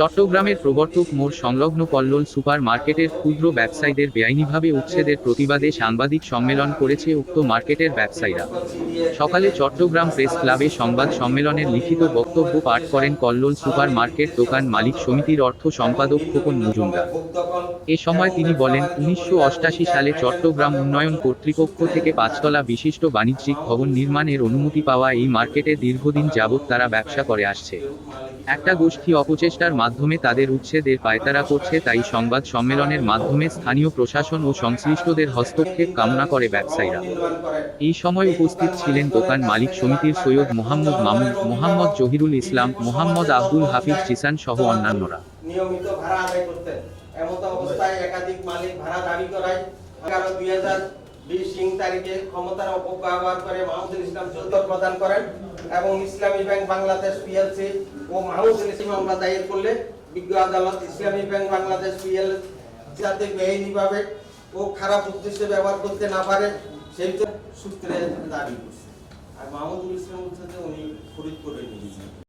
চট্টগ্রামের প্রবর্তক মোড় সংলগ্ন কল্লোল সুপার মার্কেটের ক্ষুদ্র ব্যবসায়ীদের বেআইনিভাবে উচ্ছেদের প্রতিবাদে সাংবাদিক সম্মেলন করেছে উক্ত মার্কেটের ব্যবসায়ীরা। সকালে চট্টগ্রাম প্রেস ক্লাবে সংবাদ সম্মেলনের লিখিত বক্তব্য পাঠ করেন কল্লোল সুপার মার্কেট দোকান মালিক সমিতির অর্থ সম্পাদক খোকন মজুমদার। এ সময় তিনি বলেন, উনিশশো সালে চট্টগ্রাম উন্নয়ন কর্তৃপক্ষ থেকে পাঁচতলা বিশিষ্ট বাণিজ্যিক ভবন নির্মাণের অনুমতি পাওয়া এই মার্কেটে দীর্ঘদিন যাবৎ তারা ব্যবসা করে আসছে। একটা গোষ্ঠী অপচেষ্টার মাধ্যমে তাদের উচ্ছেদের পায়তারা করছে, তাই সংবাদ সম্মেলনের মাধ্যমে স্থানীয় প্রশাসন ও সংশ্লিষ্টদের হস্তক্ষেপ কামনা করে ব্যবসায়ীরা। এই সময় উপস্থিত ছিলেন দোকান মালিক সমিতির সৈয়দ মোহাম্মদ মামুন, মোহাম্মদ জহিরুল ইসলাম, মোহাম্মদ আব্দুল হাফিজ চিসান সহ অন্যান্যরা। ক্ষমতার অপব্যবহার করে মাহমুদুল ইসলাম চৌধুরী প্রদান করেন। এবং ইসলামী ব্যাংক বাংলাদেশ পিএলসি ও মাহমুদুল ইসলাম মামলা দায়ের করলে বিজ্ঞ আদালত ইসলামী ব্যাংক বাংলাদেশ পিএল যাতে বেআইনিভাবে ও খারাপ উদ্দেশ্যে ব্যবহার করতে না পারে, সেই সূত্রে দাবি করছে। আর মাহমুদুল ইসলাম হচ্ছে যে উনি করে নিয়েছেন